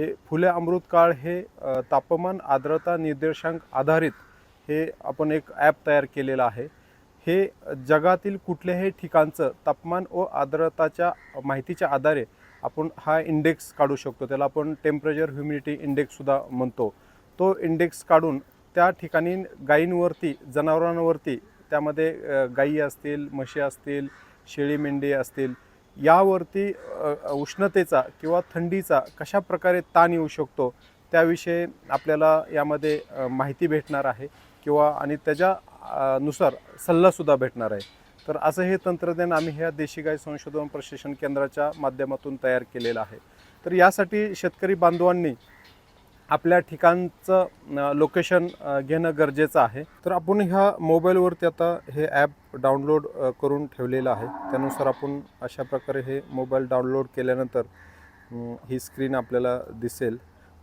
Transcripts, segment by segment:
हे फुले अमृतकाळ हे तापमान आर्द्रता निर्देशांक आधारित हे आपण एक ॲप तयार केलेलं आहे. हे जगातील कुठल्याही ठिकाणचं तापमान व आर्द्रताच्या माहितीच्या आधारे आपण हा इंडेक्स काढू शकतो. त्याला आपण टेम्परेचर ह्युमिडिटी इंडेक्ससुद्धा म्हणतो. तो इंडेक्स काढून त्या ठिकाणी गायींवरती जनावरांवरती त्यामध्ये गाई गायी असतील म्हशी असतील शेळी मेंढी असतील यावरती उष्णतेचा किंवा थंडीचा कशा प्रकारे ताण येऊ शकतो त्याविषयी आपल्याला यामध्ये माहिती भेटणार आहे किंवा आणि त्याच्या नुसार सल्लासुद्धा भेटणार आहे. तर असं हे तंत्रज्ञान आम्ही ह्या देशी गाय संशोधन प्रशिक्षण केंद्राच्या माध्यमातून तयार केलेलं आहे. तर यासाठी शेतकरी बांधवांनी आपल्या ठिकाणचं लोकेशन घेणं गरजेचं आहे. तर आपण ह्या मोबाईलवरती आता हे ॲप डाउनलोड करून ठेवलेलं आहे. त्यानुसार आपण अशा प्रकारे हे मोबाईल डाउनलोड केल्यानंतर ही स्क्रीन आपल्याला दिसेल.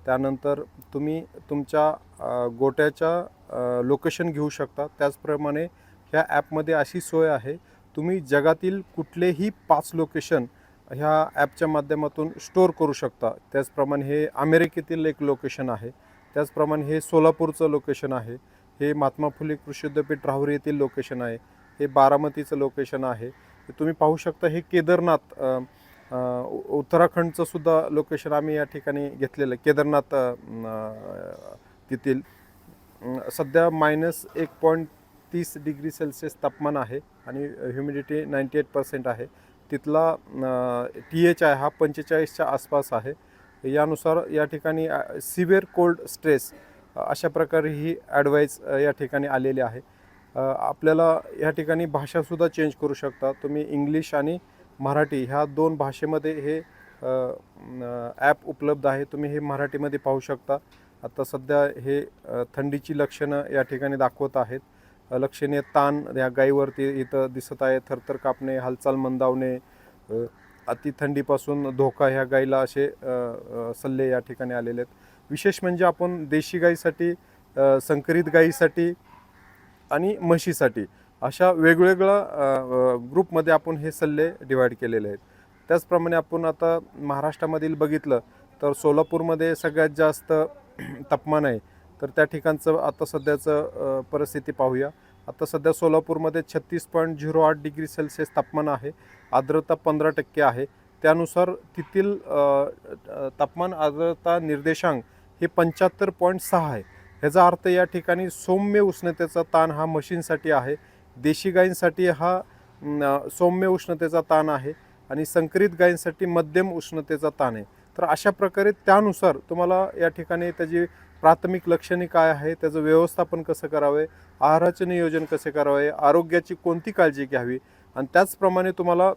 त्यानंतर तुम्ही तुमच्या गोट्याच्या लोकेशन घेऊ शकता. त्याचप्रमाणे ह्या ॲपमध्ये अशी सोय आहे. तुम्ही जगातील कुठलेही पाच लोकेशन ह्या ॲपच्या माध्यमातून स्टोअर करू शकता. त्याचप्रमाणे हे अमेरिकेतील एक लोकेशन आहे. त्याचप्रमाणे हे सोलापूरचं लोकेशन आहे. हे महात्मा फुले कृषी विद्यापीठ राहुरी येथील लोकेशन आहे. हे बारामतीचं लोकेशन आहे. तुम्ही पाहू शकता हे केदारनाथ उत्तराखंडचं सुद्धा लोकेशन आम्ही या ठिकाणी घेतलेलं आहे. केदारनाथ तेथील. सध्या मायनस एक पॉईंट तीस डिग्री सेल्सिअस तापमान आहे आणि ह्युमिडिटी नाईंटी एट पर्सेंट आहे. तिथला टी एच आय हा पंचेचाळीसच्या आसपास आहे. यानुसार या ठिकाणी सिव्हिअर कोल्ड स्ट्रेस अशा प्रकारे ही ॲडवाईस या ठिकाणी आलेली आहे. आपल्याला या ठिकाणी भाषासुद्धा चेंज करू शकता. तुम्ही इंग्लिश आणि मराठी ह्या दोन भाषेमध्ये हे ॲप उपलब्ध आहे. तुम्ही हे मराठीमध्ये पाहू शकता. आता सध्या हे थंडीची लक्षणं या ठिकाणी दाखवत आहेत. लक्षणीय ताण या गायीवरती इथं दिसत आहे. थरथर कापणे हालचाल मंदावणे अति थंडीपासून धोका ह्या गायीला असे सल्ले या ठिकाणी आलेले आहेत. विशेष म्हणजे आपण देशी गायीसाठी संकरित गायीसाठी आणि म्हशीसाठी अशा वेगवेगळ्या ग्रुपमध्ये आपण हे सल्ले डिवाईड केलेले आहेत. त्याचप्रमाणे आपण आता महाराष्ट्रामधील बघितलं तर सोलापूरमध्ये सगळ्यात जास्त तापमान आहे. तर त्या ठिकाणचं आता सध्याचं परिस्थिती पाहूया. आता सध्या सोलापूरमध्ये छत्तीस पॉईंट झिरो आठ डिग्री सेल्सिअस तापमान आहे. आर्द्रता पंधरा टक्के आहे. त्यानुसार तेथील तापमान आर्द्रता निर्देशांक हे पंच्याहत्तर पॉईंट सहा आहे. ह्याचा अर्थ या ठिकाणी सौम्य उष्णतेचा ताण हा म्हशींसाठी आहे. देशी गायींसाठी हा सौम्य उष्णतेचा ताण आहे आणि संकरित गायींसाठी मध्यम उष्णतेचा ताण आहे. तर अशा प्रकारे त्यानुसार तुम्हाला या ठिकाणी त्याची प्राथमिक लक्षणे काय आहे त्याचं व्यवस्थापन कसं करावे आहाराचे नियोजन कसे करावे आरोग्याची कोणती काळजी घ्यावी आणि त्याचप्रमाणे तुम्हाला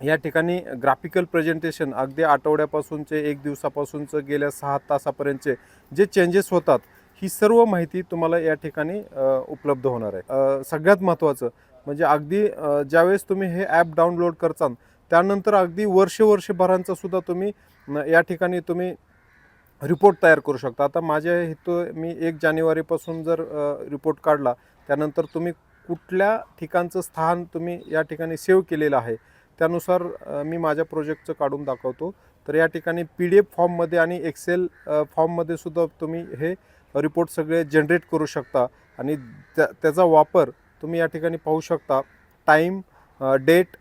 या ठिकाणी ग्राफिकल प्रेझेंटेशन अगदी आठवड्यापासूनचे एक दिवसापासूनचं गेल्या सहा तासापर्यंतचे जे चेंजेस होतात ही सर्व माहिती तुम्हाला या ठिकाणी उपलब्ध होणार आहे. सगळ्यात महत्त्वाचं म्हणजे अगदी ज्यावेळेस तुम्ही हे ॲप डाउनलोड करचाल त्यानंतर अगदी वर्ष वर्षभरांचा सुद्धा तुम्ही या ठिकाणी तुम्ही रिपोर्ट तयार करू शकता. आता माझ्या हेतू मी एक जानेवारीपासून जर रिपोर्ट काढला त्यानंतर तुम्ही कुठल्या ठिकाणचं स्थान तुम्ही या ठिकाणी सेव्ह केलेलं आहे त्यानुसार मी माझ्या प्रोजेक्टचं काढून दाखवतो. तर या ठिकाणी पी डी एफ फॉर्ममध्ये आणि एक्सेल फॉर्ममध्ये सुद्धा तुम्ही हे रिपोर्ट सगळे जनरेट करू शकता आणि त्या त्याचा वापर तुम्ही या ठिकाणी पाहू शकता. टाईम डेट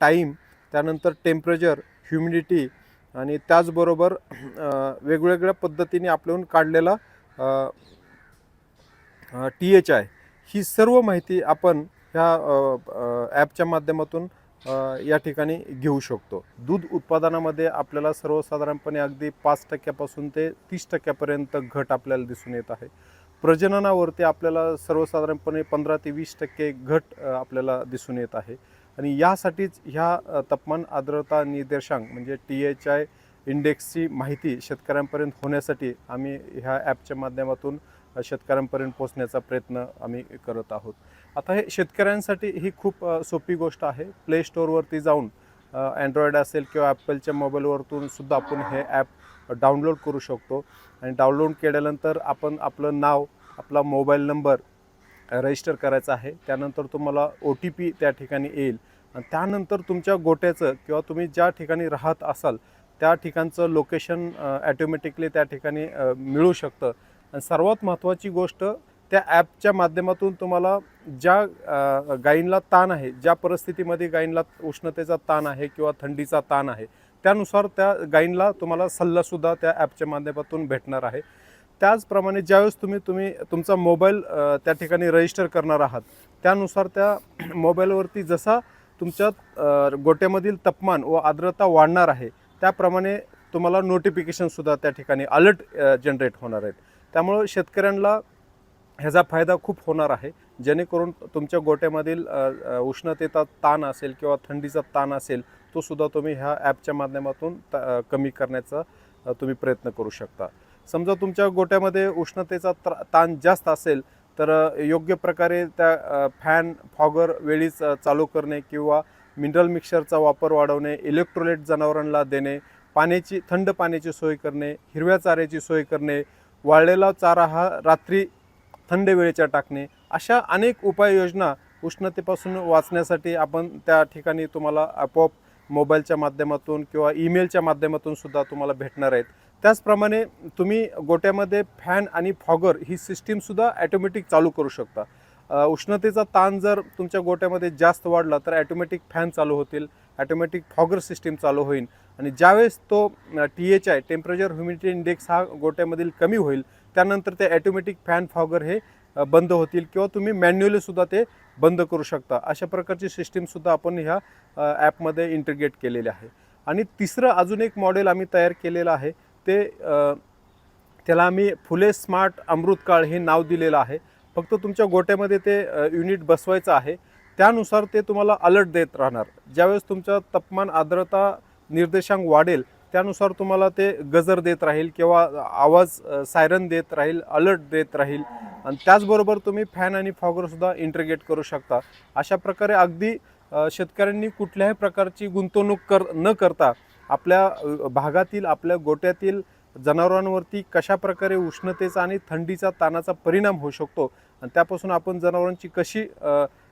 टाईम त्यानंतर टेम्परेचर ह्युमिडिटी आणि त्याचबरोबर वेगवेगळ्या पद्धतीने आपल्याहून काढलेला टी एच आय. ही सर्व माहिती आपण ह्या ॲपच्या माध्यमातून या ठिकाणी घेऊ शकतो. दूध उत्पादनामध्ये आपल्याला सर्वसाधारणपणे अगदी पाच टक्क्यापासून ते तीस टक्क्यापर्यंत घट आपल्याला दिसून येत आहे. प्रजननावरती आपल्याला सर्वसाधारणपणे पंधरा ते वीस टक्के घट आपल्याला दिसून येत आहे. आणि यासाठीच ह्या तापमान आर्द्रता निर्देशांक म्हणजे टी एच आय इंडेक्सची माहिती शेतकऱ्यांपर्यंत होण्यासाठी आम्ही ह्या ॲपच्या माध्यमातून शेतकऱ्यांपर्यंत पोहोचण्याचा प्रयत्न आम्ही करत आहोत. आता हे शेतकऱ्यांसाठी ही खूप सोपी गोष्ट आहे. प्ले स्टोअरवरती जाऊन अँड्रॉइड असेल किंवा ॲपलच्या मोबाईलवरतून सुद्धा आपण हे ॲप डाउनलोड करू शकतो. आणि डाउनलोड केल्यानंतर आपण आपलं नाव आपला मोबाईल नंबर रजिस्टर करायचं आहे. त्यानंतर तुम्हाला ओ टी पी त्या ठिकाणी येईल. आणि त्यानंतर तुमच्या गोट्याचं किंवा तुम्ही ज्या ठिकाणी राहत असाल त्या ठिकाणचं लोकेशन ॲटोमॅटिकली त्या ठिकाणी मिळू शकतं. आणि सर्वात महत्त्वाची गोष्ट त्या ॲपच्या माध्यमातून तुम्हाला ज्या अ, गायींला ताण आहे ज्या परिस्थितीमध्ये गायींला उष्णतेचा ताण आहे किंवा थंडीचा ताण आहे त्यानुसार त्या गायींला तुम्हाला सल्लासुद्धा त्या ॲपच्या माध्यमातून भेटणार आहे. त्याचप्रमाणे ज्यावेळेस तुम्ही तुम्ही तुमचा मोबाईल त्या ठिकाणी रजिस्टर करणार आहात त्यानुसार त्या मोबाईलवरती जसा तुमच्या गोट्यामधील तापमान व आर्द्रता वाढणार आहे त्याप्रमाणे तुम्हाला नोटिफिकेशनसुद्धा त्या ठिकाणी अलर्ट जनरेट होणार आहेत. त्यामुळं शेतकऱ्यांना ह्याचा फायदा खूप होणार आहे जेणेकरून तुमच्या गोट्यामधील उष्णतेचा ताण असेल किंवा थंडीचा ताण असेल तो सुद्धा तुम्ही ह्या ॲपच्या माध्यमातून त- कमी करण्याचा तुम्ही प्रयत्न करू शकता. समजा तुमच्या गोट्यामध्ये उष्णतेचा ताण जास्त असेल तर योग्य प्रकारे त्या फॅन फॉगर वेळीच चालू करणे किंवा मिनरल मिक्सरचा वापर वाढवणे इलेक्ट्रोलाइट जनावरांना देणे पाण्याची थंड पाण्याची सोय करणे हिरव्या चाऱ्याची सोय करणे वाळलेला चारा हा रात्री थंड वेळेच्या टाकणे अशा अनेक उपाययोजना उष्णतेपासून वाचण्यासाठी आपण त्या ठिकाणी तुम्हाला आपोआप मोबाईलच्या माध्यमातून किंवा ईमेलच्या माध्यमातून सुद्धा तुम्हाला भेटणार आहेत. त्याचप्रमाणे तुम्ही गोट्यामध्ये फॅन आणि फॉगर ही सिस्टीमसुद्धा ॲटोमॅटिक चालू करू शकता. उष्णतेचा ताण जर तुमच्या गोट्यामध्ये जास्त वाढला तर ॲटोमॅटिक फॅन चालू होतील ॲटोमॅटिक फॉगर सिस्टीम चालू होईल आणि ज्यावेळेस तो T H I temperature humidity index हा गोट्यामधील कमी होईल त्यानंतर ते ॲटोमॅटिक फॅन फॉगर हे बंद होतील किंवा तुम्ही मॅन्युअली सुद्धा ते बंद करू शकता. अशा प्रकारची सिस्टीमसुद्धा आपण ह्या ॲपमध्ये इंटिग्रेट केलेले आहे. आणि तिसरं अजून एक मॉडेल आम्ही तयार केलेलं आहे. ते त्याला आम्ही फुले स्मार्ट अमृतकाळ हे नाव दिलेलं आहे. फक्त तुमच्या गोट्यामध्ये ते युनिट बसवायचं आहे. त्यानुसार ते तुम्हाला अलर्ट देत राहणार. ज्यावेळेस तुमचं तापमान आर्द्रता निर्देशांक वाढेल त्यानुसार तुम्हाला ते गजर देत राहील किंवा आवाज सायरन देत राहील अलर्ट देत राहील. आणि त्याचबरोबर तुम्ही फॅन आणि फॉगरसुद्धा इंटिग्रेट करू शकता. अशा प्रकारे अगदी शेतकऱ्यांनी कुठल्याही प्रकारची गुंतवणूक कर न करता आपल्या भागातील आपल्या गोट्यातील जनावरांवरती कशा प्रकारे उष्णतेचा आणि थंडीचा ताणाचा परिणाम होऊ शकतो. आणि त्यापासून आपण जनावरांची कशी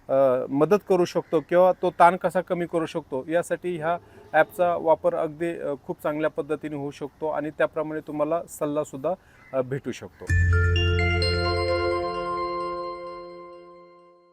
मदत करू शकतो किंवा तो ताण कसा कमी करू शकतो यासाठी ह्या ॲपचा वापर अगदी खूप चांगल्या पद्धतीने होऊ शकतो आणि त्याप्रमाणे तुम्हाला सल्लासुद्धा भेटू शकतो.